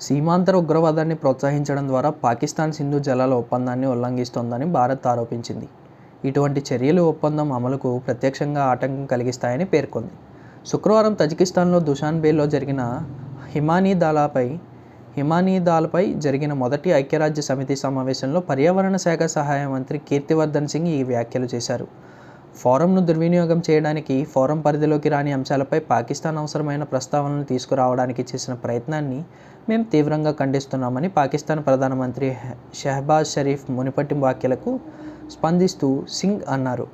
సీమాంతర ఉగ్రవాదాన్ని ప్రోత్సహించడం ద్వారా పాకిస్తాన్ సింధు జలాల ఒప్పందాన్ని ఉల్లంఘిస్తోందని భారత్ ఆరోపించింది. ఇటువంటి చర్యలు ఒప్పందం అమలుకు ప్రత్యక్షంగా ఆటంకం కలిగిస్తాయని పేర్కొంది. శుక్రవారం తజికిస్తాన్లో దుషాన్బేలో జరిగిన హిమానీ దాలాపై హిమానీ దాల్పై జరిగిన మొదటి ఐక్యరాజ్య సమితి సమావేశంలో పర్యావరణ శాఖ సహాయ మంత్రి కీర్తివర్ధన్ సింగ్ ఈ వ్యాఖ్యలు చేశారు. ఫోరంను దుర్వినియోగం చేయడానికి ఫోరం పరిధిలోకి రాని అంశాలపై పాకిస్తాన్ అవసరమైన ప్రస్తావనలు తీసుకురావడానికి చేసిన ప్రయత్నాన్ని మేము తీవ్రంగా ఖండిస్తున్నామని పాకిస్తాన్ ప్రధానమంత్రి షెహబాజ్ షరీఫ్ మునిపటి వ్యాఖ్యలకు స్పందిస్తూ సింగ్ అన్నారు.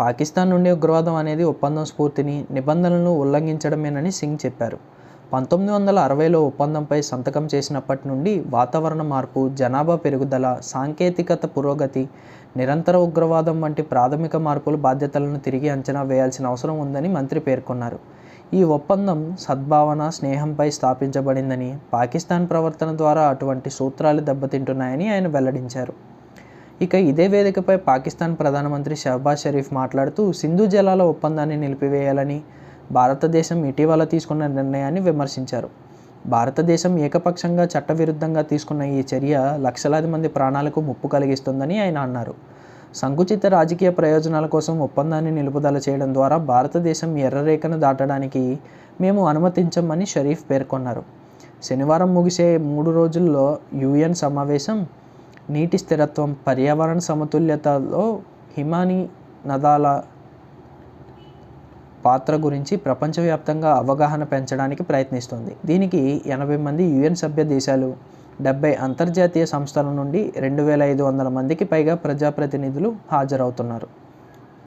పాకిస్తాన్ నుండి ఉగ్రవాదం అనేది ఒప్పందం స్ఫూర్తిని నిబంధనలను ఉల్లంఘించడమేనని సింగ్ చెప్పారు. పంతొమ్మిది వందల అరవైలో ఒప్పందంపై సంతకం చేసినప్పటి నుండి వాతావరణ మార్పు జనాభా పెరుగుదల సాంకేతికత పురోగతి నిరంతర ఉగ్రవాదం వంటి ప్రాథమిక మార్పుల బాధ్యతలను తిరిగి అంచనా వేయాల్సిన అవసరం ఉందని మంత్రి పేర్కొన్నారు. ఈ ఒప్పందం సద్భావన స్నేహంపై స్థాపించబడిందని పాకిస్తాన్ ప్రవర్తన ద్వారా అటువంటి సూత్రాలు దెబ్బతింటున్నాయని ఆయన వెల్లడించారు. ఇక ఇదే వేదికపై పాకిస్తాన్ ప్రధానమంత్రి షహబాజ్ షరీఫ్ మాట్లాడుతూ సింధు జలాల ఒప్పందాన్ని నిలిపివేయాలని భారతదేశం ఇటీవల తీసుకున్న నిర్ణయాన్ని విమర్శించారు. భారతదేశం ఏకపక్షంగా చట్టవిరుద్ధంగా తీసుకున్న ఈ చర్య లక్షలాది మంది ప్రాణాలకు ముప్పు కలిగిస్తుందని ఆయన అన్నారు. సంకుచిత రాజకీయ ప్రయోజనాల కోసం ఒప్పందాన్ని నిలుపుదల చేయడం ద్వారా భారతదేశం ఎర్రరేఖను దాటడానికి మేము అనుమతించమని షరీఫ్ పేర్కొన్నారు. శనివారం ముగిసే మూడు రోజుల్లో యుఎన్ సమావేశం నీటి స్థిరత్వం పర్యావరణ సమతుల్యతలో హిమానీ నదాల పాత్ర గురించి ప్రపంచవ్యాప్తంగా అవగాహన పెంచడానికి ప్రయత్నిస్తుంది. దీనికి ఎనభై మంది యుఎన్ సభ్య దేశాలు డెబ్బై అంతర్జాతీయ సంస్థల నుండి రెండు వేల ఐదు వందల మందికి పైగా ప్రజాప్రతినిధులు హాజరవుతున్నారు.